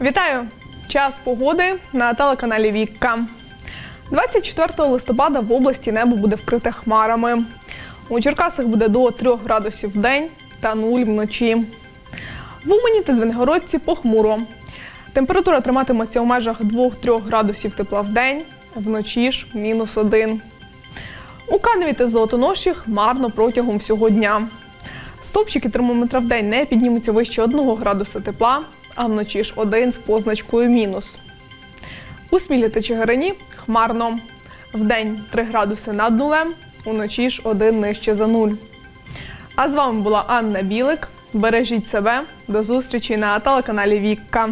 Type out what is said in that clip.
Вітаю! Час погоди на телеканалі Вікка. 24 листопада в області небо буде вкрите хмарами. У Черкасах буде до 3 градусів в день та 0 вночі. В Умані та Звенигородці похмуро. Температура триматиметься у межах 2-3 градусів тепла в день, вночі ж мінус 1. У Каневі та Золотоноші хмарно протягом всього дня. Стопчики термометра в день не піднімуться вище 1 градуса тепла, а вночі ж один з позначкою мінус. У Смілі та Чигирині хмарно. Вдень 3 градуси над нулем, уночі ж один нижче за нуль. А з вами була Анна Білик. Бережіть себе. До зустрічі на телеканалі Вікка.